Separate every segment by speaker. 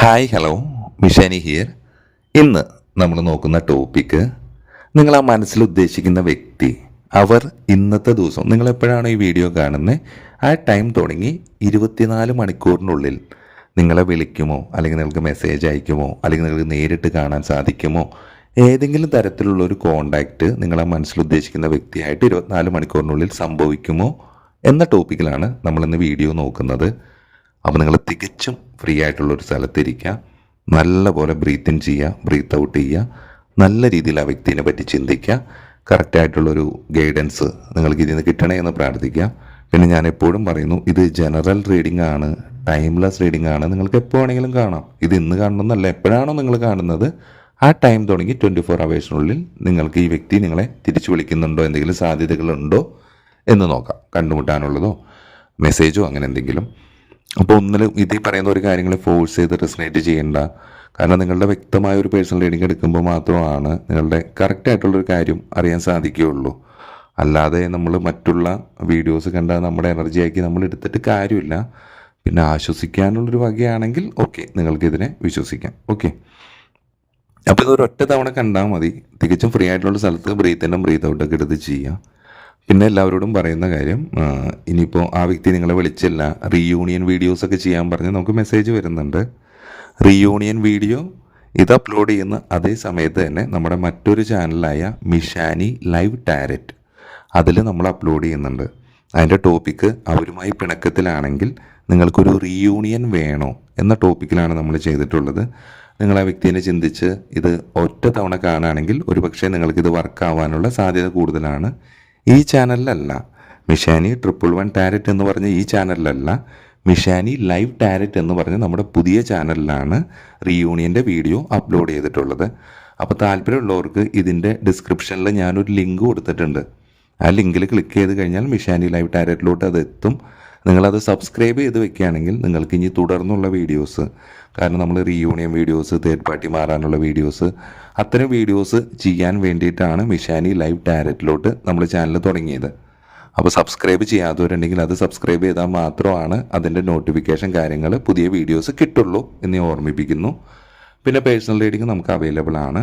Speaker 1: Hi hello മിഷാനി here ഇന്ന് നമ്മൾ നോക്കുന്ന ടോപ്പിക്ക് നിങ്ങൾ ആ മനസ്സിൽ ഉദ്ദേശിക്കുന്ന വ്യക്തി അവർ ഇന്നത്തെ ദിവസം നിങ്ങൾ എപ്പോഴാണോ ഈ വീഡിയോ കാണുന്നത് ആ ടൈം തുടങ്ങി ഇരുപത്തിനാല് മണിക്കൂറിനുള്ളിൽ നിങ്ങളെ വിളിക്കുമോ? അല്ലെങ്കിൽ നിങ്ങൾക്ക് മെസ്സേജ് അയക്കുമോ? അല്ലെങ്കിൽ നിങ്ങൾക്ക് നേരിട്ട് കാണാൻ സാധിക്കുമോ? ഏതെങ്കിലും തരത്തിലുള്ള ഒരു കോണ്ടാക്റ്റ് നിങ്ങൾ മനസ്സിൽ ഉദ്ദേശിക്കുന്ന വ്യക്തിയായിട്ട് ഇരുപത്തിനാല് മണിക്കൂറിനുള്ളിൽ സംഭവിക്കുമോ? എന്ന ടോപ്പിക്കിലാണ് നമ്മളിന്ന് വീഡിയോ നോക്കുന്നത്. അപ്പോൾ നിങ്ങൾ തികച്ചും ഫ്രീ ആയിട്ടുള്ള ഒരു സ്ഥലത്തിരിക്കുക. നല്ലപോലെ ബ്രീത്ത് ഇൻ ചെയ്യുക ബ്രീത്ത് ഔട്ട് ചെയ്യുക. നല്ല രീതിയിൽ ആ വ്യക്തിനെ പറ്റി ചിന്തിക്കുക. കറക്റ്റായിട്ടുള്ളൊരു ഗൈഡൻസ് നിങ്ങൾക്ക് ഇതിൽ നിന്ന് കിട്ടണേ എന്ന് പ്രാർത്ഥിക്കുക. പിന്നെ ഞാൻ എപ്പോഴും പറയുന്നു ഇത് ജനറൽ റീഡിംഗ് ആണ് ടൈംലെസ് റീഡിംഗ് ആണ്. നിങ്ങൾക്ക് എപ്പോൾ വേണമെങ്കിലും കാണാം. ഇത് ഇന്ന് കാണണമെന്നല്ല എപ്പോഴാണോ നിങ്ങൾ കാണുന്നത് ആ ടൈം തുടങ്ങി ട്വന്റി ഫോർ അവേഴ്സിനുള്ളിൽ നിങ്ങൾക്ക് ഈ വ്യക്തി നിങ്ങളെ തിരിച്ചു വിളിക്കുന്നുണ്ടോ എന്തെങ്കിലും സാധ്യതകളുണ്ടോ എന്ന് നോക്കാം. കണ്ടുമുട്ടാനുള്ളതോ മെസ്സേജോ അങ്ങനെ എന്തെങ്കിലും. അപ്പോൾ ഒന്നിലും ഇത് ഈ പറയുന്ന ഒരു കാര്യങ്ങൾ ഫോഴ്സ് ചെയ്ത് റെസിനേറ്റ് ചെയ്യേണ്ട. കാരണം നിങ്ങളുടെ വ്യക്തമായ ഒരു പേഴ്സണൽ റീഡിംഗ് എടുക്കുമ്പോൾ മാത്രമാണ് നിങ്ങളുടെ കറക്റ്റ് ആയിട്ടുള്ളൊരു കാര്യം അറിയാൻ സാധിക്കുകയുള്ളൂ. അല്ലാതെ നമ്മൾ മറ്റുള്ള വീഡിയോസ് കണ്ടാൽ നമ്മുടെ എനർജി ആക്കി നമ്മൾ എടുത്തിട്ട് കാര്യമില്ല. പിന്നെ ആശ്വസിക്കാനുള്ളൊരു വകയാണെങ്കിൽ ഓക്കെ നിങ്ങൾക്കിതിനെ വിശ്വസിക്കാം. ഓക്കെ അപ്പോൾ ഇതൊരു ഒറ്റ തവണ കണ്ടാൽ മതി. തികച്ചും ഫ്രീ ആയിട്ടുള്ള സ്ഥലത്ത് ബ്രീത്ത് ബ്രീത്ത് ഔട്ടൊക്കെ എടുത്ത് ചെയ്യാം. പിന്നെ എല്ലാവരോടും പറയുന്ന കാര്യം ഇനിയിപ്പോൾ ആ വ്യക്തി നിങ്ങളെ വിളിച്ചില്ല റീയൂണിയൻ വീഡിയോസ് ഒക്കെ ചെയ്യാൻ പറഞ്ഞ് നമുക്ക് മെസ്സേജ് വരുന്നുണ്ട്. റീയൂണിയൻ വീഡിയോ ഇത് അപ്ലോഡ് ചെയ്യുന്ന അതേ സമയത്ത് തന്നെ നമ്മുടെ മറ്റൊരു ചാനലായ മിഷാനി ലൈവ് ടാരറ്റ് അതിൽ നമ്മൾ അപ്ലോഡ് ചെയ്യുന്നുണ്ട്. അതിന്റെ ടോപ്പിക്ക് അവരുമായി പിണക്കത്തിലാണെങ്കിൽ നിങ്ങൾക്കൊരു റീയൂണിയൻ വേണോ എന്ന ടോപ്പിക്കിലാണ് നമ്മൾ ചെയ്തിട്ടുള്ളത്. നിങ്ങൾ ആ വ്യക്തിനെ ചിന്തിച്ച് ഇത് ഒറ്റ തവണ കാണുകയാണെങ്കിൽ ഒരുപക്ഷെ നിങ്ങൾക്കിത് വർക്കാവാനുള്ള സാധ്യത കൂടുതലാണ്. ഈ ചാനലിലല്ല മിഷാനി ട്രിപ്പിൾ വൺ ടാരറ്റ് എന്ന് പറഞ്ഞ ഈ ചാനലിലല്ല മിഷാനി ലൈവ് ടാരറ്റ് എന്ന് പറഞ്ഞ നമ്മുടെ പുതിയ ചാനലിലാണ് റീയൂണിയന്റെ വീഡിയോ അപ്ലോഡ് ചെയ്തിട്ടുള്ളത്. അപ്പോൾ താല്പര്യമുള്ളവർക്ക് ഇതിന്റെ ഡിസ്ക്രിപ്ഷനിൽ ഞാനൊരു ലിങ്ക് കൊടുത്തിട്ടുണ്ട്. ആ ലിങ്കിൽ ക്ലിക്ക് ചെയ്ത് കഴിഞ്ഞാൽ മിഷാനി ലൈവ് ടാരറ്റിലോട്ട് അത് എത്തും. നിങ്ങളത് സബ്സ്ക്രൈബ് ചെയ്ത് വെക്കുകയാണെങ്കിൽ നിങ്ങൾക്ക് ഇനി തുടർന്നുള്ള വീഡിയോസ് കാരണം നമ്മൾ റീയൂണിയൻ വീഡിയോസ് തേർഡ് പാർട്ടി മാറാനുള്ള വീഡിയോസ് അത്തരം വീഡിയോസ് ചെയ്യാൻ വേണ്ടിയിട്ടാണ് മിഷാനി ലൈവ് ഡയറക്റ്റിലോട്ട് നമ്മൾ ചാനൽ തുടങ്ങിയത്. അപ്പോൾ സബ്സ്ക്രൈബ് ചെയ്യാത്തവരുണ്ടെങ്കിൽ അത് സബ്സ്ക്രൈബ് ചെയ്താൽ മാത്രമാണ് അതിന്റെ നോട്ടിഫിക്കേഷൻ കാര്യങ്ങൾ പുതിയ വീഡിയോസ് കിട്ടുള്ളൂ എന്ന് ഓർമ്മിപ്പിക്കുന്നു. പിന്നെ പേഴ്സണൽ റീഡിംഗ് നമുക്ക് അവൈലബിൾ ആണ്.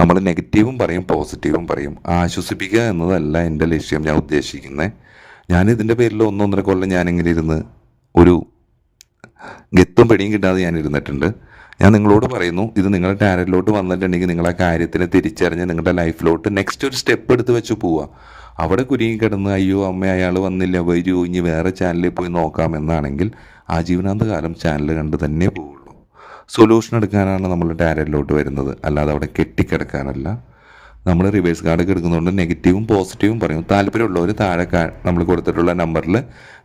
Speaker 1: നമ്മൾ നെഗറ്റീവും പറയും പോസിറ്റീവും പറയും. ആശ്വസിപ്പിക്കുക എന്നതല്ല എന്റെ ലക്ഷ്യം ഞാൻ ഉദ്ദേശിക്കുന്നത് ഞാൻ ഇതിന്റെ പേരിൽ ഒന്നൊന്നര കൊല്ലം ഞാനിങ്ങനെ ഇരുന്ന് ഒരു ഗത്തും പിടിയും കിട്ടാതെ ഞാൻ ഇരുന്നിട്ടുണ്ട് ഞാൻ നിങ്ങളോട് പറയുന്നു ഇത് നിങ്ങളുടെ ടാരറ്റിലോട്ട് വന്നിട്ടുണ്ടെങ്കിൽ നിങ്ങൾ ആ കാര്യത്തിനെ തിരിച്ചറിഞ്ഞ് നിങ്ങളുടെ ലൈഫിലോട്ട് നെക്സ്റ്റ് ഒരു സ്റ്റെപ്പ് എടുത്ത് വെച്ച് പോവുക. അവിടെ കുരുങ്ങി കിടന്ന് അയ്യോ അമ്മ അയാൾ വന്നില്ല വരൂ ഇനി വേറെ ചാനലിൽ പോയി നോക്കാം നോക്കാമെന്നാണെങ്കിൽ ആജീവനാന്ത കാലം ചാനൽ കണ്ട് തന്നെ പോവുള്ളൂ. സൊല്യൂഷൻ എടുക്കാനാണ് നമ്മൾ ടാരറ്റിലോട്ട് വരുന്നത്. അല്ലാതെ അവിടെ കെട്ടിക്കിടക്കാനല്ല. നമ്മൾ റിവേഴ്സ് കാർഡ് എടുക്കുന്നതുകൊണ്ട് നെഗറ്റീവും പോസിറ്റീവും പറയും. താല്പര്യമുള്ളവർ താഴെ നമ്മൾ കൊടുത്തിട്ടുള്ള നമ്പറിൽ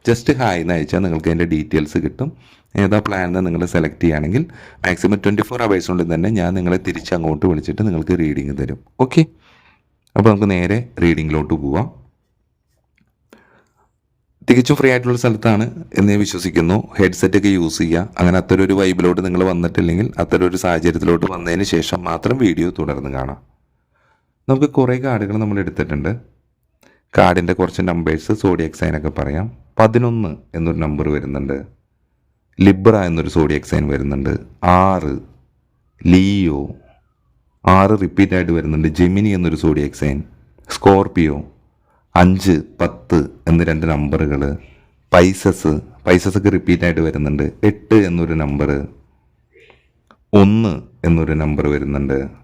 Speaker 1: ജസ്റ്റ് ഹായ് എന്ന് അയച്ചാൽ നിങ്ങൾക്ക് അതിന്റെ ഡീറ്റെയിൽസ് കിട്ടും. ഏതാ പ്ലാൻ എന്ന് നിങ്ങൾ സെലക്ട് ചെയ്യുകയാണെങ്കിൽ മാക്സിമം ട്വന്റി ഫോർ അവേഴ്സ് കൊണ്ട് തന്നെ ഞാൻ നിങ്ങളെ തിരിച്ച് അങ്ങോട്ട് വിളിച്ചിട്ട് നിങ്ങൾക്ക് റീഡിങ് തരും. ഓക്കെ അപ്പോൾ നമുക്ക് നേരെ റീഡിങ്ങിലോട്ട് പോവാം. തികച്ചും ഫ്രീ ആയിട്ടുള്ള സ്ഥലത്താണ് എന്ന് വിശ്വസിക്കുന്നു. ഹെഡ്സെറ്റ് ഒക്കെ യൂസ് ചെയ്യുക. അങ്ങനെ അത്തരം ഒരു വൈബിലോട്ട് നിങ്ങൾ വന്നിട്ടില്ലെങ്കിൽ അത്തരം ഒരു സാഹചര്യത്തിലോട്ട് വന്നതിന് ശേഷം മാത്രം വീഡിയോ തുടർന്ന് കാണാം. നമുക്ക് കുറേ കാർഡുകൾ നമ്മൾ എടുത്തിട്ടുണ്ട്. കാർഡിന്റെ കുറച്ച് നമ്പേഴ്സ് സോഡിയക് സൈനൊക്കെ പറയാം. പതിനൊന്ന് എന്നൊരു നമ്പർ വരുന്നുണ്ട്. ലിബ്ര എന്നൊരു സോഡിയക് സൈൻ വരുന്നുണ്ട്. ആറ് ലിയോ. ആറ് റിപ്പീറ്റായിട്ട് വരുന്നുണ്ട്. ജെമിനി എന്നൊരു സോഡിയക് സൈൻ സ്കോർപിയോ. അഞ്ച് പത്ത് എന്ന് രണ്ട് നമ്പറുകൾ പൈസസ് പൈസസ് ഒക്കെ റിപ്പീറ്റ് ആയിട്ട് വരുന്നുണ്ട്. എട്ട് എന്നൊരു നമ്പർ ഒന്ന് എന്നൊരു നമ്പർ വരുന്നുണ്ട്.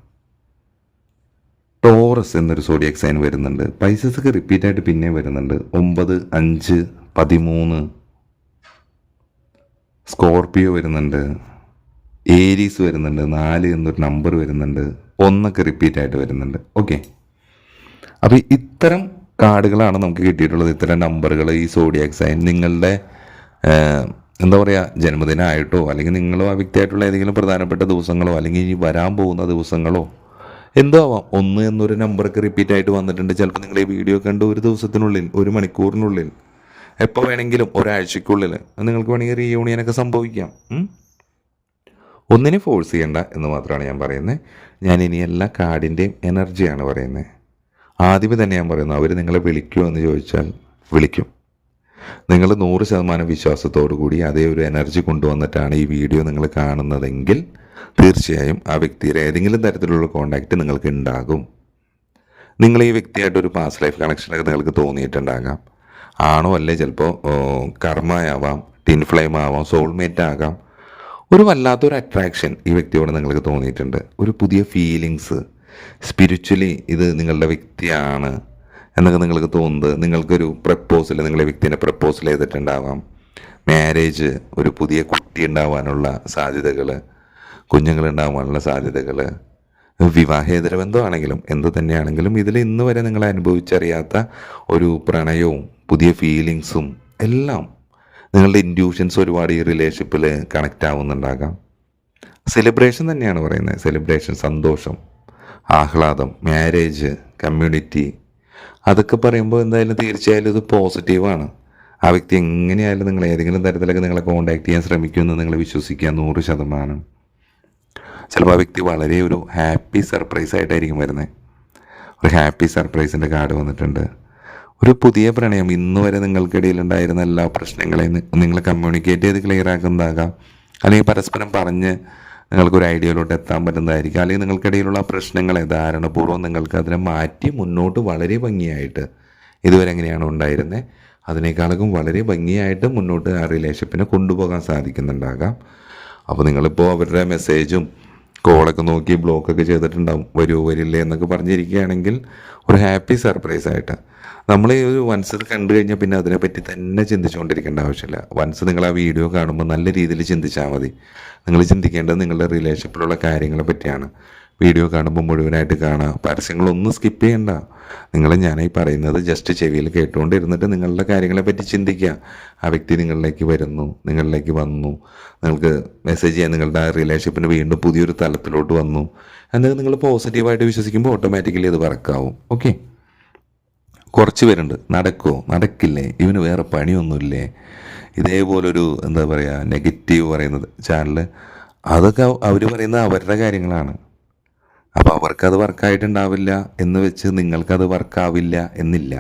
Speaker 1: ടോറസ് എന്നൊരു സോഡിയക് സൈൻ വരുന്നുണ്ട്. പൈസസ് ഒക്കെ റിപ്പീറ്റ് ആയിട്ട് പിന്നെ വരുന്നുണ്ട്. ഒമ്പത് അഞ്ച് പതിമൂന്ന് സ്കോർപിയോ വരുന്നുണ്ട്. ഏരീസ് വരുന്നുണ്ട്. നാല് എന്നൊരു നമ്പർ വരുന്നുണ്ട്. ഒന്നൊക്കെ റിപ്പീറ്റ് ആയിട്ട് വരുന്നുണ്ട്. ഓക്കെ അപ്പോൾ ഇത്തരം കാർഡുകളാണ് നമുക്ക് കിട്ടിയിട്ടുള്ളത്. ഇത്തരം നമ്പറുകൾ ഈ സോഡിയാക് സൈൻ നിങ്ങളുടെ എന്താ പറയുക ജന്മദിനമായിട്ടോ അല്ലെങ്കിൽ നിങ്ങളോ ആ വ്യക്തിയായിട്ടുള്ള ഏതെങ്കിലും പ്രധാനപ്പെട്ട ദിവസങ്ങളോ അല്ലെങ്കിൽ ഇനി വരാൻ പോകുന്ന ദിവസങ്ങളോ എന്തോ ആവാം ഒന്ന് എന്നൊരു നമ്പറൊക്കെ റിപ്പീറ്റ് ആയിട്ട് വന്നിട്ടുണ്ട്. ചിലപ്പോൾ നിങ്ങൾ ഈ വീഡിയോ കണ്ട് ഒരു ദിവസത്തിനുള്ളിൽ ഒരു മണിക്കൂറിനുള്ളിൽ എപ്പോൾ വേണമെങ്കിലും ഒരാഴ്ചക്കുള്ളിൽ നിങ്ങൾക്ക് വേണമെങ്കിൽ റീയൂണിയനൊക്കെ സംഭവിക്കാം? ഒന്നിനെ ഫോഴ്സ് ചെയ്യണ്ട എന്ന് മാത്രമാണ് ഞാൻ പറയുന്നത് ഞാൻ ഇനി എല്ലാ കാർഡിന്റെയും എനർജിയാണ് പറയുന്നത് ആദ്യമേ തന്നെ ഞാൻ പറയുന്നു അവർ നിങ്ങളെ വിളിക്കുമോ എന്ന് ചോദിച്ചാൽ വിളിക്കും. നിങ്ങൾ നൂറ് ശതമാനം വിശ്വാസത്തോടു കൂടി അതേ ഒരു എനർജി കൊണ്ടുവന്നിട്ടാണ് ഈ വീഡിയോ നിങ്ങൾ കാണുന്നതെങ്കിൽ തീർച്ചയായും ആ വ്യക്തിയുടെ ഏതെങ്കിലും തരത്തിലുള്ള കോണ്ടാക്റ്റ് നിങ്ങൾക്ക് ഉണ്ടാകും. നിങ്ങൾ ഈ വ്യക്തിയായിട്ട് ഒരു പാസ്റ്റ് ലൈഫ് കണക്ഷനൊക്കെ നിങ്ങൾക്ക് തോന്നിയിട്ടുണ്ടാകാം. ആണോ അല്ലേ ചിലപ്പോൾ കർമ്മയാവാം ടിൻ ഫ്ലെയിം ആവാം സോൾമേറ്റ് ആകാം. ഒരു വല്ലാത്തൊരു അട്രാക്ഷൻ ഈ വ്യക്തിയോട് നിങ്ങൾക്ക് തോന്നിയിട്ടുണ്ട്. ഒരു പുതിയ ഫീലിങ്സ് സ്പിരിച്വലി ഇത് നിങ്ങളുടെ വ്യക്തിയാണ് എന്നൊക്കെ നിങ്ങൾക്ക് തോന്നുന്നത്. നിങ്ങൾക്കൊരു പ്രപ്പോസൽ നിങ്ങളെ വ്യക്തിനെ പ്രപ്പോസൽ ചെയ്തിട്ടുണ്ടാവാം. മാരേജ് ഒരു പുതിയ കുട്ടി ഉണ്ടാവാനുള്ള സാധ്യതകൾ കുഞ്ഞുങ്ങൾ ഉണ്ടാവാനുള്ള സാധ്യതകൾ വിവാഹേതര ബന്ധമാണെങ്കിലും എന്ത് തന്നെയാണെങ്കിലും ഇതിൽ ഇന്ന് വരെ നിങ്ങൾ അനുഭവിച്ചറിയാത്ത ഒരു പ്രണയവും പുതിയ ഫീലിങ്സും എല്ലാം നിങ്ങളുടെ ഇൻഡ്യൂഷൻസ് ഒരുപാട് ഈ റിലേഷൻഷിപ്പിൽ കണക്റ്റ് ആവുന്നുണ്ടാകാം. സെലിബ്രേഷൻ തന്നെയാണ് പറയുന്നത്. സെലിബ്രേഷൻ സന്തോഷം ആഹ്ലാദം മാരേജ് കമ്മ്യൂണിറ്റി അതൊക്കെ പറയുമ്പോൾ എന്തായാലും തീർച്ചയായാലും ഇത് പോസിറ്റീവാണ് ആ വ്യക്തി എങ്ങനെയായാലും നിങ്ങൾ ഏതെങ്കിലും തരത്തിലൊക്കെ നിങ്ങളെ കോൺടാക്ട് ചെയ്യാൻ ശ്രമിക്കുമെന്ന് നിങ്ങൾ വിശ്വസിക്കുക നൂറ് ശതമാനം. ചിലപ്പോൾ ആ വ്യക്തി വളരെ ഒരു ഹാപ്പി സർപ്രൈസ് ആയിട്ടായിരിക്കും വരുന്നത് ഒരു ഹാപ്പി സർപ്രൈസിന്റെ കാർഡ് വന്നിട്ടുണ്ട്. ഒരു പുതിയ പ്രണയം ഇന്ന് വരെ നിങ്ങൾക്കിടയിൽ ഉണ്ടായിരുന്ന എല്ലാ പ്രശ്നങ്ങളെയും നിങ്ങൾ കമ്മ്യൂണിക്കേറ്റ് ചെയ്ത് ക്ലിയർ ആക്കുന്നതാകാം. അല്ലെങ്കിൽ പരസ്പരം പറഞ്ഞ് നിങ്ങൾക്കൊരു ഐഡിയയിലോട്ട് എത്താൻ പറ്റുന്നതായിരിക്കും. അല്ലെങ്കിൽ നിങ്ങൾക്കിടയിലുള്ള പ്രശ്നങ്ങളെ ധാരണപൂർവം നിങ്ങൾക്ക് അതിനെ മാറ്റി മുന്നോട്ട് വളരെ ഭംഗിയായിട്ട് ഇതുവരെ എങ്ങനെയാണ് ഉണ്ടായിരുന്നത് അതിനേക്കാളും വളരെ ഭംഗിയായിട്ട് മുന്നോട്ട് ആ റിലേഷൻഷിപ്പിനെ കൊണ്ടുപോകാൻ സാധിക്കുന്നുണ്ടാകാം. അപ്പോൾ നിങ്ങളിപ്പോൾ അവരുടെ മെസ്സേജും കോളൊക്കെ നോക്കി ബ്ലോക്കൊക്കെ ചെയ്തിട്ടുണ്ടാവും. വരുമോ വരില്ലേ എന്നൊക്കെ പറഞ്ഞിരിക്കുകയാണെങ്കിൽ ഒരു ഹാപ്പി സർപ്രൈസ് ആയിട്ട്. നമ്മൾ ഈ ഒരു വൺസ് കണ്ടു കഴിഞ്ഞാൽ പിന്നെ അതിനെപ്പറ്റി തന്നെ ചിന്തിച്ചുകൊണ്ടിരിക്കേണ്ട ആവശ്യമില്ല. വൻസ് നിങ്ങൾ ആ വീഡിയോ കാണുമ്പോൾ നല്ല രീതിയിൽ ചിന്തിച്ചാൽ മതി. നിങ്ങൾ ചിന്തിക്കേണ്ടത് നിങ്ങളുടെ റിലേഷൻഷിപ്പിലുള്ള കാര്യങ്ങളെ പറ്റിയാണ്. വീഡിയോ കാണുമ്പോൾ മുഴുവനായിട്ട് കാണുക പരസ്യങ്ങളൊന്നും സ്കിപ്പ് ചെയ്യണ്ട. നിങ്ങൾ ഞാനായി പറയുന്നത് ജസ്റ്റ് ചെവിയിൽ കേട്ടുകൊണ്ടിരുന്നിട്ട് നിങ്ങളുടെ കാര്യങ്ങളെ പറ്റി ചിന്തിക്കുക. ആ വ്യക്തി നിങ്ങളിലേക്ക് വരുന്നു നിങ്ങളിലേക്ക് വന്നു. നിങ്ങൾക്ക് മെസ്സേജ് ചെയ്യാൻ നിങ്ങളുടെ റിലേഷൻഷിപ്പിന് വീണ്ടും പുതിയൊരു തലത്തിലോട്ട് വന്നു. എന്നൊക്കെ നിങ്ങൾ പോസിറ്റീവായിട്ട് വിശ്വസിക്കുമ്പോൾ ഓട്ടോമാറ്റിക്കലി അത് വർക്കാവും ഓക്കെ കുറച്ച് പേരുണ്ട്. നടക്കോ നടക്കില്ലേ? ഇവന് വേറെ പണിയൊന്നുമില്ലേ? ഇതേപോലൊരു എന്താ പറയുക നെഗറ്റീവ് പറയുന്നത് ചാനൽ അതൊക്കെ അവർ പറയുന്നത് അവരുടെ കാര്യങ്ങളാണ്. അപ്പോൾ അവർക്കത് വർക്കായിട്ടുണ്ടാവില്ല എന്ന് വെച്ച് നിങ്ങൾക്കത് വർക്കാവില്ല എന്നില്ല.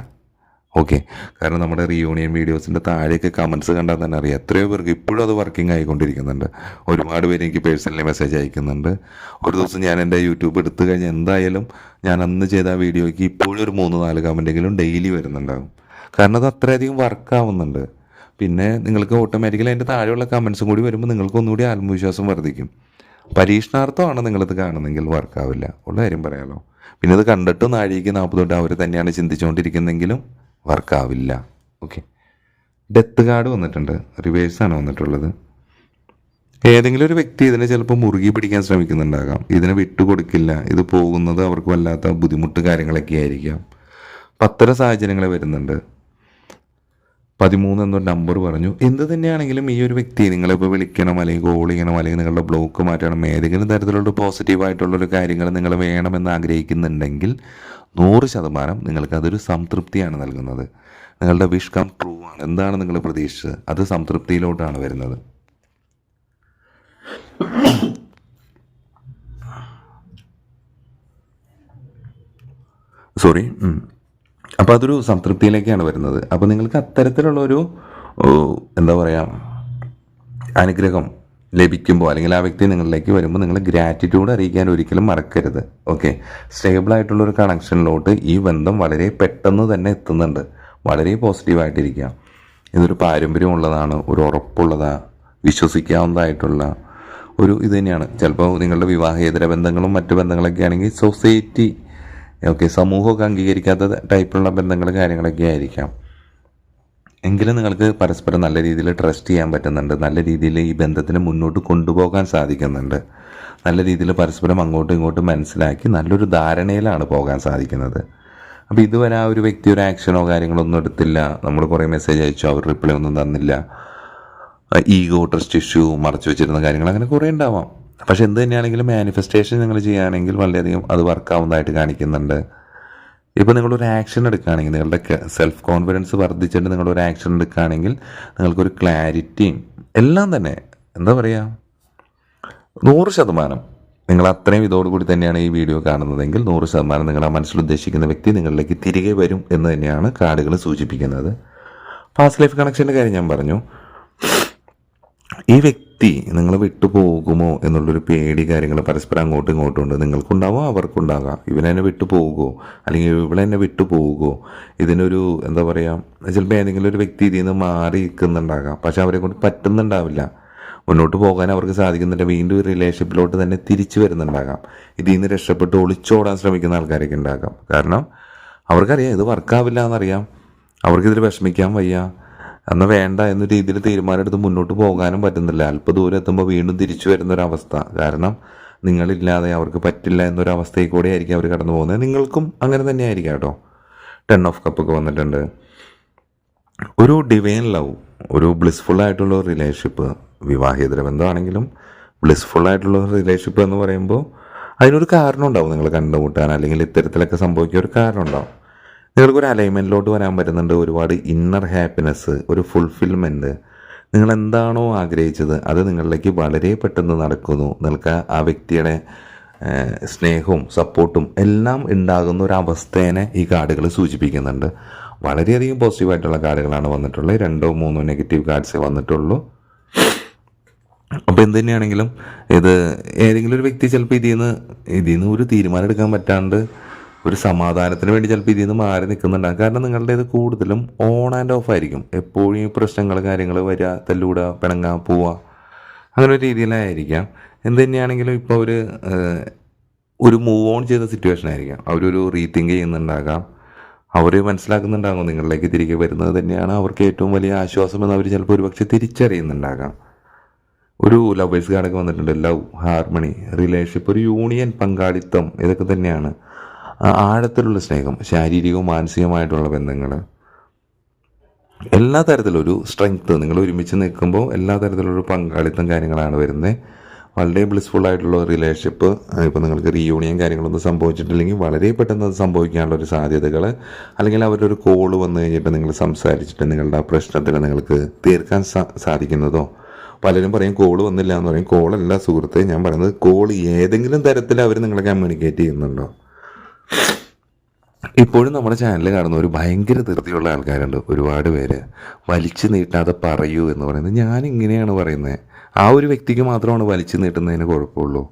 Speaker 1: ഓക്കെ. കാരണം നമ്മുടെ റിയൂണിയൻ വീഡിയോസിന്റെ താഴെയൊക്കെ കമൻസ് കണ്ടാൽ തന്നെ അറിയാം. എത്രയോ പേർക്ക് ഇപ്പോഴും അത് വർക്കിംഗ് ആയിക്കൊണ്ടിരിക്കുന്നുണ്ട്. ഒരുപാട് പേര് എനിക്ക് പേഴ്സണലി മെസ്സേജ് അയക്കുന്നുണ്ട്. ഒരു ദിവസം ഞാൻ എന്റെ യൂട്യൂബ് എടുത്തു കഴിഞ്ഞാൽ എന്തായാലും ഞാൻ അന്ന് ചെയ്ത വീഡിയോയ്ക്ക് ഇപ്പോഴും ഒരു മൂന്ന് നാല് കമന്റെങ്കിലും ഡെയിലി വരുന്നുണ്ടാകും കാരണം അത് അത്രയധികം വർക്കാവുന്നുണ്ട് പിന്നെ നിങ്ങൾക്ക് ഓട്ടോമാറ്റിക്കലി അതിന്റെ താഴെയുള്ള കമൻസും കൂടി വരുമ്പോൾ നിങ്ങൾക്ക് ഒന്നുകൂടി ആത്മവിശ്വാസം വർദ്ധിക്കും. പരീക്ഷണാർത്ഥമാണ് നിങ്ങളിത് കാണുന്നെങ്കിൽ വർക്കാവില്ല. ഉള്ള കാര്യം പറയാമല്ലോ പിന്നെ ഇത് കണ്ടിട്ട് നാഴിക്ക് നാൽപ്പത് തൊട്ട് അവർ തന്നെയാണ് ചിന്തിച്ചുകൊണ്ടിരിക്കുന്നെങ്കിലും വർക്കാവില്ല. ഓക്കെ. ഡെത്ത് കാർഡ് വന്നിട്ടുണ്ട്. റിവേഴ്സാണ് വന്നിട്ടുള്ളത്. ഏതെങ്കിലും ഒരു വ്യക്തി ഇതിനെ ചിലപ്പോൾ മുറുകി പിടിക്കാൻ ശ്രമിക്കുന്നുണ്ടാകാം. ഇതിനെ വിട്ടുകൊടുക്കില്ല. ഇത് പോകുന്നത് അവർക്ക് വല്ലാത്ത ബുദ്ധിമുട്ട് കാര്യങ്ങളൊക്കെ ആയിരിക്കാം. പത്തര സാഹചര്യങ്ങൾ വരുന്നുണ്ട്. പതിമൂന്ന് എന്നൊരു നമ്പർ പറഞ്ഞു. എന്ത് തന്നെയാണെങ്കിലും ഈ ഒരു വ്യക്തി നിങ്ങളിപ്പോൾ വിളിക്കണം അല്ലെങ്കിൽ കോൾ ചെയ്യണം അല്ലെങ്കിൽ നിങ്ങളുടെ ബ്ലോക്ക് മാറ്റണം ഏതെങ്കിലും തരത്തിലുള്ള പോസിറ്റീവായിട്ടുള്ളൊരു കാര്യങ്ങൾ നിങ്ങൾ വേണമെന്ന് ആഗ്രഹിക്കുന്നുണ്ടെങ്കിൽ നൂറ് ശതമാനം നിങ്ങൾക്ക് അതൊരു സംതൃപ്തിയാണ് നൽകുന്നത്. നിങ്ങളുടെ വിഷ് കം ട്രൂ ആണ്. എന്താണ് നിങ്ങൾ പ്രതീക്ഷിച്ചത്? അത് സംതൃപ്തിയിലോട്ടാണ് വരുന്നത്. സോറി അപ്പോൾ അതൊരു സംതൃപ്തിയിലേക്കാണ് വരുന്നത്. അപ്പോൾ നിങ്ങൾക്ക് അത്തരത്തിലുള്ളൊരു എന്താ പറയുക അനുഗ്രഹം ലഭിക്കുമ്പോൾ അല്ലെങ്കിൽ ആ വ്യക്തി നിങ്ങളിലേക്ക് വരുമ്പോൾ നിങ്ങൾ ഗ്രാറ്റിറ്റ്യൂഡ് അറിയിക്കാൻ ഒരിക്കലും മറക്കരുത്. ഓക്കെ സ്റ്റേബിളായിട്ടുള്ളൊരു കണക്ഷനിലോട്ട് ഈ ബന്ധം വളരെ പെട്ടെന്ന് തന്നെ എത്തുന്നുണ്ട്. വളരെ പോസിറ്റീവായിട്ടിരിക്കുക ഇതൊരു പാരമ്പര്യമുള്ളതാണ് ഒരു ഉറപ്പുള്ളതാ വിശ്വസിക്കാവുന്നതായിട്ടുള്ള ഒരു ഇത് തന്നെയാണ്. ചിലപ്പോൾ നിങ്ങളുടെ വിവാഹേതര ബന്ധങ്ങളും മറ്റു ബന്ധങ്ങളൊക്കെ ആണെങ്കിൽ സൊസൈറ്റി ഓക്കെ സമൂഹമൊക്കെ അംഗീകരിക്കാത്ത ടൈപ്പിലുള്ള ബന്ധങ്ങൾ കാര്യങ്ങളൊക്കെ ആയിരിക്കാം. എങ്കിലും നിങ്ങൾക്ക് പരസ്പരം നല്ല രീതിയിൽ ട്രസ്റ്റ് ചെയ്യാൻ പറ്റുന്നുണ്ട്. നല്ല രീതിയിൽ ഈ ബന്ധത്തിന് മുന്നോട്ട് കൊണ്ടുപോകാൻ സാധിക്കുന്നുണ്ട്. നല്ല രീതിയിൽ പരസ്പരം അങ്ങോട്ടും ഇങ്ങോട്ടും മനസ്സിലാക്കി നല്ലൊരു ധാരണയിലാണ് പോകാൻ സാധിക്കുന്നത്. അപ്പോൾ ഇതുവരെ ആ ഒരു വ്യക്തി ഒരു ആക്ഷനോ കാര്യങ്ങളോ ഒന്നും എടുത്തില്ല. നമ്മൾ കുറേ മെസ്സേജ് അയച്ചു. അവർ റിപ്ലൈ ഒന്നും തന്നില്ല. ഈഗോ ട്രസ്റ്റ് ഇഷ്യൂ മറച്ചു വെച്ചിരുന്ന കാര്യങ്ങൾ അങ്ങനെ കുറേ ഉണ്ടാവാം. പക്ഷെ എന്ത് തന്നെയാണെങ്കിലും മാനിഫെസ്റ്റേഷൻ നിങ്ങൾ ചെയ്യുകയാണെങ്കിൽ വളരെയധികം അത് വർക്കാവുന്നതായിട്ട് കാണിക്കുന്നുണ്ട്. ഇപ്പോൾ നിങ്ങളൊരു ആക്ഷൻ എടുക്കുകയാണെങ്കിൽ നിങ്ങളുടെ സെൽഫ് കോൺഫിഡൻസ് വർദ്ധിച്ചിട്ട് നിങ്ങളൊരു ആക്ഷൻ എടുക്കുകയാണെങ്കിൽ നിങ്ങൾക്കൊരു ക്ലാരിറ്റിയും എല്ലാം തന്നെ എന്താ പറയുക നൂറ് ശതമാനം. നിങ്ങൾ അത്രയും ഇതോടുകൂടി തന്നെയാണ് ഈ വീഡിയോ കാണുന്നതെങ്കിൽ നൂറ് ശതമാനം നിങ്ങൾ ആ മനസ്സിൽ ഉദ്ദേശിക്കുന്ന വ്യക്തി നിങ്ങളിലേക്ക് തിരികെ വരും എന്ന് തന്നെയാണ് കാർഡുകൾ സൂചിപ്പിക്കുന്നത്. പാസ്റ്റ് ലൈഫ് കണക്ഷന്റെ കാര്യം ഞാൻ പറഞ്ഞു. ഈ വ്യക്തി നിങ്ങൾ വിട്ടുപോകുമോ എന്നുള്ളൊരു പേടി കാര്യങ്ങൾ പരസ്പരം അങ്ങോട്ടും ഇങ്ങോട്ടും ഉണ്ട്. നിങ്ങൾക്കുണ്ടാവാം അവർക്കുണ്ടാകാം. ഇവനെന്നെ വിട്ടുപോകുമോ അല്ലെങ്കിൽ ഇവളെന്നെ വിട്ടുപോകുമോ ഇതിനൊരു എന്താ പറയുക ചിലപ്പോൾ ഏതെങ്കിലും ഒരു വ്യക്തി ഇതിൽ നിന്ന് മാറി നിൽക്കുന്നുണ്ടാകാം. പക്ഷെ അവരെ കൊണ്ട് പറ്റുന്നുണ്ടാവില്ല. മുന്നോട്ട് പോകാൻ അവർക്ക് സാധിക്കുന്നില്ല. വീണ്ടും ഒരു റിലേഷൻഷിപ്പിലോട്ട് തന്നെ തിരിച്ചു വരുന്നുണ്ടാകാം. ഇതിൽ നിന്ന് രക്ഷപ്പെട്ട് ഒളിച്ചോടാൻ ശ്രമിക്കുന്ന ആൾക്കാരൊക്കെ ഉണ്ടാകാം. കാരണം അവർക്കറിയാം ഇത് വർക്കാവില്ല എന്നറിയാം. അവർക്കിതിൽ വിഷമിക്കാൻ വയ്യ. എന്നാൽ വേണ്ട എന്ന രീതിയിൽ തീരുമാനമെടുത്ത് മുന്നോട്ട് പോകാനും പറ്റുന്നില്ല. അല്പ ദൂരം എത്തുമ്പോൾ വീണ്ടും തിരിച്ചു വരുന്ന ഒരു അവസ്ഥ കാരണം നിങ്ങളില്ലാതെ അവർക്ക് പറ്റില്ല എന്നൊരവസ്ഥയിൽ കൂടെ ആയിരിക്കും അവർ കടന്നു പോകുന്നത്. നിങ്ങൾക്കും അങ്ങനെ തന്നെ ആയിരിക്കാം കേട്ടോ ടെൻ ഓഫ് കപ്പൊക്കെ വന്നിട്ടുണ്ട്. ഒരു ഡിവൈൻ ലവ് ഒരു ബ്ലിസ്ഫുൾ ആയിട്ടുള്ള റിലേഷൻഷിപ്പ് വിവാഹേതര ബന്ധമാണെങ്കിലും ബ്ലിസ്ഫുൾ ആയിട്ടുള്ള റിലേഷൻഷിപ്പ് എന്ന് പറയുമ്പോൾ അതിനൊരു കാരണം ഉണ്ടാവും. നിങ്ങൾ കണ്ടുമുട്ടാൻ അല്ലെങ്കിൽ ഇത്തരത്തിലൊക്കെ സംഭവിക്കാൻ ഒരു കാരണം ഉണ്ടാവും. നിങ്ങൾക്കൊരു അലൈൻമെന്റിലോട്ട് വരാൻ പറ്റുന്നുണ്ട് ഒരുപാട് ഇന്നർ ഹാപ്പിനെസ് ഒരു ഫുൾഫിൽമെന്റ് നിങ്ങൾ എന്താണോ ആഗ്രഹിച്ചത് അത് നിങ്ങളിലേക്ക് വളരെ പെട്ടെന്ന് നടക്കുന്നു. നിങ്ങൾക്ക് ആ വ്യക്തിയുടെ സ്നേഹവും സപ്പോർട്ടും എല്ലാം ഉണ്ടാകുന്ന ഒരു അവസ്ഥേനെ ഈ കാർഡുകൾ സൂചിപ്പിക്കുന്നുണ്ട്. വളരെയധികം പോസിറ്റീവായിട്ടുള്ള കാർഡുകളാണ് വന്നിട്ടുള്ളത്. രണ്ടോ മൂന്നോ നെഗറ്റീവ് കാർഡ്സേ വന്നിട്ടുള്ളൂ. അപ്പോൾ എന്ത് തന്നെയാണെങ്കിലും ഇത് ഏതെങ്കിലും ഒരു വ്യക്തി ചിലപ്പോൾ ഇതിൽ നിന്ന് ഇതിൽ നിന്ന് ഒരു തീരുമാനം എടുക്കാൻ പറ്റാണ്ട് ഒരു സമാധാനത്തിന് വേണ്ടി ചിലപ്പോൾ ഇതിൽ നിന്ന് മാറി നിൽക്കുന്നുണ്ടാകും കാരണം നിങ്ങളുടെ ഇത് കൂടുതലും ഓൺ ആൻഡ് ഓഫ് ആയിരിക്കും. എപ്പോഴും ഈ പ്രശ്നങ്ങൾ കാര്യങ്ങൾ വരിക തല്ലൂടുക പിണങ്ങുക പോവുക അങ്ങനെ ഒരു രീതിയിലായിരിക്കാം. എന്ത് തന്നെയാണെങ്കിലും ഇപ്പോൾ ഒരു ഒരു മൂവ് ഓൺ ചെയ്ത സിറ്റുവേഷൻ ആയിരിക്കാം. അവരൊരു റീതിങ്ക് ചെയ്യുന്നുണ്ടാകാം. അവർ മനസ്സിലാക്കുന്നുണ്ടാകും നിങ്ങളിലേക്ക് തിരികെ വരുന്നത് തന്നെയാണ് അവർക്ക് ഏറ്റവും വലിയ ആശ്വാസം എന്ന് അവർ ചിലപ്പോൾ ഒരുപക്ഷെ തിരിച്ചറിയുന്നുണ്ടാകാം. ഒരു ലവേഴ്സ് കാർഡൊക്കെ വന്നിട്ടുണ്ട്. ലവ് ഹാർമണി റിലേഷൻഷിപ്പ് ഒരു യൂണിയൻ പങ്കാളിത്തം ഇതൊക്കെ തന്നെയാണ്. ആഴത്തിലുള്ള സ്നേഹം ശാരീരികവും മാനസികമായിട്ടുള്ള ബന്ധങ്ങൾ എല്ലാ തരത്തിലും ഒരു സ്ട്രെങ്ത് നിങ്ങൾ ഒരുമിച്ച് നിൽക്കുമ്പോൾ എല്ലാ തരത്തിലുള്ള പങ്കാളിത്തം കാര്യങ്ങളാണ് വരുന്നത്. വളരെ ബ്ലിസ്ഫുൾ ആയിട്ടുള്ള റിലേഷൻഷിപ്പ് ഇപ്പോൾ നിങ്ങൾക്ക് റീയൂണിയൻ കാര്യങ്ങളൊന്നും സംഭവിച്ചിട്ടില്ലെങ്കിൽ വളരെ പെട്ടെന്ന് അത് സംഭവിക്കാനുള്ള ഒരു സാധ്യതകൾ അല്ലെങ്കിൽ അവരുടെ ഒരു കോൾ വന്നു കഴിഞ്ഞിട്ട് നിങ്ങൾ സംസാരിച്ചിട്ട് നിങ്ങളുടെ ആ പ്രശ്നത്തിന് നിങ്ങൾക്ക് തീർക്കാൻ സാധിക്കുന്നതോ? പലരും പറയും കോൾ വന്നില്ല എന്ന് പറയും. കോളല്ല സുഹൃത്തെ ഞാൻ പറയുന്നത് കോൾ ഏതെങ്കിലും തരത്തിൽ അവർ നിങ്ങളെ കമ്മ്യൂണിക്കേറ്റ് ചെയ്യുന്നുണ്ടോ? ഇപ്പോഴും നമ്മുടെ ചാനൽ കാണുന്ന ഒരു ഭയങ്കര ധൃതിയുള്ള ആൾക്കാരുണ്ട്. ഒരുപാട് പേര് വലിച്ചു നീട്ടാതെ പറയൂ എന്ന് പറയുന്നത്. ഞാൻ ഇങ്ങനെയാണ് പറയുന്നത് ആ ഒരു വ്യക്തിക്ക് മാത്രമാണ് വലിച്ചു നീട്ടുന്നതിന് കുഴപ്പമുള്ളൂ.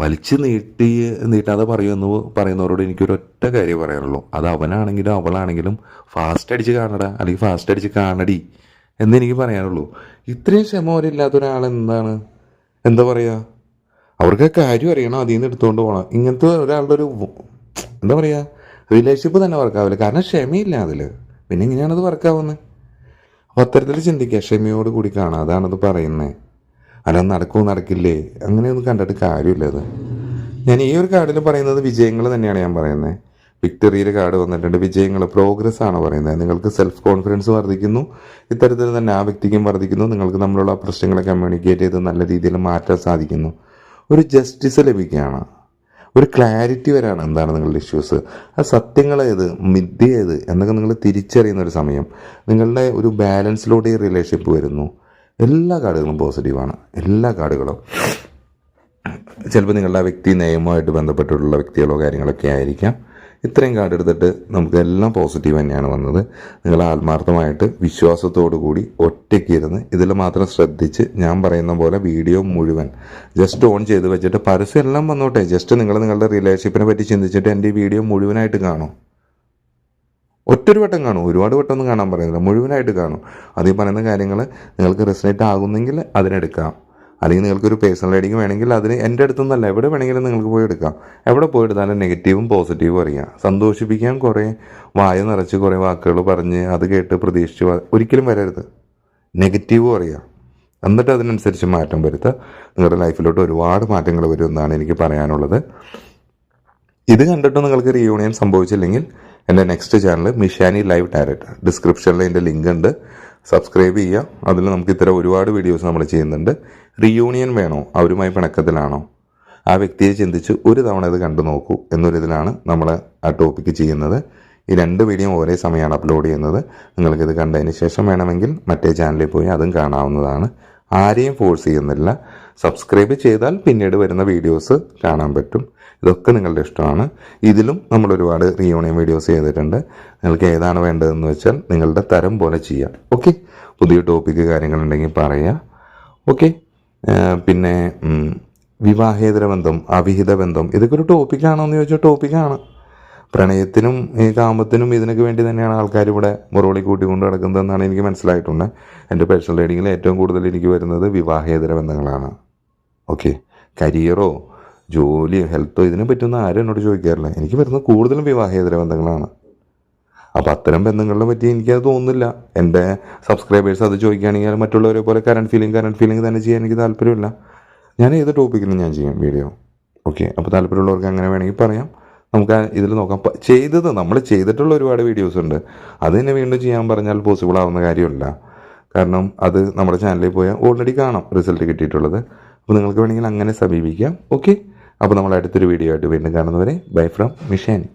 Speaker 1: വലിച്ചു നീട്ടി നീട്ടാതെ പറയൂ എന്ന് പറയുന്നവരോട് എനിക്കൊരു ഒറ്റ കാര്യം പറയാനുള്ളൂ അത് അവനാണെങ്കിലും അവളാണെങ്കിലും ഫാസ്റ്റ് അടിച്ച് കാണട അല്ലെങ്കിൽ ഫാസ്റ്റ് അടിച്ച് കാണടി എന്നെനിക്ക് പറയാനുള്ളൂ. ഇത്രയും ക്ഷമവരില്ലാത്ത ഒരാൾ എന്താണ്? എന്താ പറയുക അവർക്ക് കാര്യം അറിയണം അതിൽ നിന്ന് എടുത്തുകൊണ്ട് പോകണം ഇങ്ങനത്തെ ഒരാളുടെ ഒരു എന്താ പറയുക റിലേഷൻഷിപ്പ് തന്നെ വർക്കാവില്ല കാരണം ക്ഷമയില്ല അതിൽ പിന്നെ എങ്ങനെയാണത് വർക്കാവുന്നത് അപ്പോൾ അത്തരത്തിൽ ചിന്തിക്കുക ക്ഷമയോട് കൂടി കാണാം. അതാണത് പറയുന്നത് അല്ല നടക്കുമോ നടക്കില്ലേ? അങ്ങനെയൊന്നും കണ്ടിട്ട് കാര്യമില്ല അത്. ഞാൻ ഈ ഒരു കാർഡിൽ പറയുന്നത് വിജയങ്ങൾ തന്നെയാണ് ഞാൻ പറയുന്നത് വിക്ടറിയുടെ കാർഡ് വന്നിട്ടുണ്ട്. വിജയങ്ങൾ പ്രോഗ്രസ് ആണ് പറയുന്നത് നിങ്ങൾക്ക് സെൽഫ് കോൺഫിഡൻസ് വർദ്ധിക്കുന്നു. ഇത്തരത്തിൽ തന്നെ ആ വ്യക്തിക്കും വർദ്ധിക്കുന്നു. നിങ്ങൾക്ക് നമ്മളുള്ള പ്രശ്നങ്ങളെ കമ്മ്യൂണിക്കേറ്റ് ചെയ്ത് നല്ല രീതിയിൽ മാറ്റാൻ സാധിക്കുന്നു. ഒരു ജസ്റ്റിസ് ലഭിക്കുകയാണ്. ഒരു ക്ലാരിറ്റി വരാണ് എന്താണ് നിങ്ങളുടെ ഇഷ്യൂസ് ആ സത്യങ്ങൾ ഏത്? മിഥ്യ ഏത്? എന്നൊക്കെ നിങ്ങൾ തിരിച്ചറിയുന്ന ഒരു സമയം. നിങ്ങളുടെ ഒരു ബാലൻസിലൂടെ റിലേഷൻഷിപ്പ് വരുന്നു. എല്ലാ കാർഡുകളും പോസിറ്റീവാണ് എല്ലാ കാർഡുകളും ചിലപ്പോൾ നിങ്ങളുടെ വ്യക്തി നിയമമായിട്ട് ബന്ധപ്പെട്ടിട്ടുള്ള വ്യക്തികളോ കാര്യങ്ങളൊക്കെ ആയിരിക്കാം. ഇത്രയും കാർഡ് എടുത്തിട്ട് നമുക്ക് എല്ലാം പോസിറ്റീവ് തന്നെയാണ് വന്നത്. നിങ്ങൾ ആത്മാർത്ഥമായിട്ട് വിശ്വാസത്തോടു കൂടി ഒറ്റയ്ക്ക് ഇരുന്ന് ഇതിൽ മാത്രം ശ്രദ്ധിച്ച് ഞാൻ പറയുന്ന പോലെ വീഡിയോ മുഴുവൻ ജസ്റ്റ് ഓൺ ചെയ്ത് വെച്ചിട്ട് പരസ്യം എല്ലാം വന്നോട്ടെ. ജസ്റ്റ് നിങ്ങൾ നിങ്ങളുടെ റിലേഷൻഷിപ്പിനെ പറ്റി ചിന്തിച്ചിട്ട് എന്റെ ഈ വീഡിയോ മുഴുവനായിട്ട് കാണും. ഒറ്റൊരു വട്ടം കാണും. ഒരുപാട് വട്ടം ഒന്നും കാണാൻ പറയുന്നില്ല. മുഴുവനായിട്ട് കാണും. അതീ പറയുന്ന കാര്യങ്ങൾ നിങ്ങൾക്ക് റെസിനേറ്റ് ആകുന്നെങ്കിൽ അതിനെടുക്കാം. അല്ലെങ്കിൽ നിങ്ങൾക്കൊരു പേഴ്സണൽ റൈഡിങ് വേണമെങ്കിൽ അതിന് എന്റെ അടുത്തൊന്നല്ല എവിടെ വേണമെങ്കിലും നിങ്ങൾക്ക് പോയി എടുക്കാം. എവിടെ പോയി എടുത്താലും നെഗറ്റീവും പോസിറ്റീവും അറിയാം. സന്തോഷിപ്പിക്കാൻ കുറേ വായ നിറച്ച് കുറേ വാക്കുകൾ പറഞ്ഞ് അത് കേട്ട് പ്രതീക്ഷിച്ച് ഒരിക്കലും വരരുത്. നെഗറ്റീവും അറിയാം. എന്നിട്ട് അതിനനുസരിച്ച് മാറ്റം വരുത്തുക. നിങ്ങളുടെ ലൈഫിലോട്ട് ഒരുപാട് മാറ്റങ്ങൾ വരുമെന്നാണ് എനിക്ക് പറയാനുള്ളത്. ഇത് കണ്ടിട്ട് നിങ്ങൾക്ക് റീയൂണിയൻ സംഭവിച്ചില്ലെങ്കിൽ എന്റെ നെക്സ്റ്റ് ചാനൽ മിഷാനി ലൈവ് ഡയറക്റ്റ് ഡിസ്ക്രിപ്ഷനിൽ എന്റെ ലിങ്ക് ഉണ്ട്. സബ്സ്ക്രൈബ് ചെയ്യുക അതിൽ നമുക്ക് ഇത്തരം ഒരുപാട് വീഡിയോസ് നമ്മൾ ചെയ്യുന്നുണ്ട്. റിയൂണിയൻ വേണോ? അവരുമായി പിണക്കത്തിലാണോ? ആ വ്യക്തിയെ ചിന്തിച്ച് ഒരു തവണ ഇത് കണ്ടു നോക്കൂ എന്നൊരിതിലാണ് നമ്മൾ ആ ടോപ്പിക്ക് ചെയ്യുന്നത്. ഈ രണ്ട് വീഡിയോ ഒരേ സമയമാണ് അപ്ലോഡ് ചെയ്യുന്നത്. നിങ്ങൾക്കിത് കണ്ടതിന് ശേഷം വേണമെങ്കിൽ മറ്റേ ചാനലിൽ പോയി അതും കാണാവുന്നതാണ്. ആരെയും ഫോഴ്സ് ചെയ്യുന്നില്ല. സബ്സ്ക്രൈബ് ചെയ്താൽ പിന്നീട് വരുന്ന വീഡിയോസ് കാണാൻ പറ്റും. ഇതൊക്കെ നിങ്ങളുടെ ഇഷ്ടമാണ്. ഇതിലും നമ്മൾ ഒരുപാട് റീയൂണിയൻ വീഡിയോസ് ചെയ്തിട്ടുണ്ട്. നിങ്ങൾക്ക് ഏതാണ് വേണ്ടതെന്ന് വെച്ചാൽ നിങ്ങളുടെ തരം പോലെ ചെയ്യാം. ഓക്കെ പുതിയ ടോപ്പിക്ക് കാര്യങ്ങളുണ്ടെങ്കിൽ പറയാം. ഓക്കെ പിന്നെ വിവാഹേതര ബന്ധം അവിഹിത ബന്ധം ഇതൊക്കെ ഒരു ടോപ്പിക്കാണോ എന്ന് ചോദിച്ചാൽ ടോപ്പിക്കാണ് പ്രണയത്തിനും ഈ കാമത്തിനും ഇതിനൊക്കെ വേണ്ടി തന്നെയാണ് ആൾക്കാർ ഇവിടെ മുറവിളി കൂട്ടിക്കൊണ്ട് നടക്കുന്നതെന്നാണ് എനിക്ക് മനസ്സിലായിട്ടുണ്ട്. എന്റെ പേഴ്സണൽ റീഡിങ്ങിൽ ഏറ്റവും കൂടുതൽ എനിക്ക് വരുന്നത് വിവാഹേതര ബന്ധങ്ങളാണ്. ഓക്കെ. കരിയറോ ജോലിയോ ഹെൽത്തോ ഇതിനെ പറ്റുന്ന ആരും എന്നോട് ചോദിക്കാറില്ല. എനിക്ക് വരുന്നത് കൂടുതലും വിവാഹേതര ബന്ധങ്ങളാണ്. അപ്പോൾ അത്തരം ബന്ധങ്ങളെ പറ്റി എനിക്കത് തോന്നുന്നില്ല. എന്റെ സബ്സ്ക്രൈബേഴ്സ് അത് ചോദിക്കുകയാണെങ്കിൽ മറ്റുള്ളവരെ പോലെ കറണ്ട് ഫീലിംഗ് കറണ്ട് ഫീലിംഗ് തന്നെ ചെയ്യാൻ എനിക്ക് താല്പര്യമില്ല. ഞാൻ ഏത് ടോപ്പിക്കിലും ഞാൻ ചെയ്യും വീഡിയോ ഓക്കെ. അപ്പോൾ താല്പര്യമുള്ളവർക്ക് അങ്ങനെ വേണമെങ്കിൽ പറയാം. നമുക്ക് ഇതിൽ നോക്കാം. ചെയ്തത് നമ്മൾ ചെയ്തിട്ടുള്ള ഒരുപാട് വീഡിയോസ് ഉണ്ട്. അത് തന്നെ വീണ്ടും ചെയ്യാൻ പറഞ്ഞാൽ പോസിബിൾ ആവുന്ന കാര്യമല്ല. കാരണം അത് നമ്മുടെ ചാനലിൽ പോയാൽ ഓൾറെഡി കാണാം. റിസൾട്ട് കിട്ടിയിട്ടുള്ളത്. അപ്പോൾ നിങ്ങൾക്ക് വേണമെങ്കിൽ അങ്ങനെ സമീപിക്കാം. ഓക്കെ അപ്പോൾ നമ്മൾ അടുത്തൊരു വീഡിയോ ആയിട്ട് വീണ്ടും കാണുന്നവരെ ബൈ ഫ്രം മിഷാനി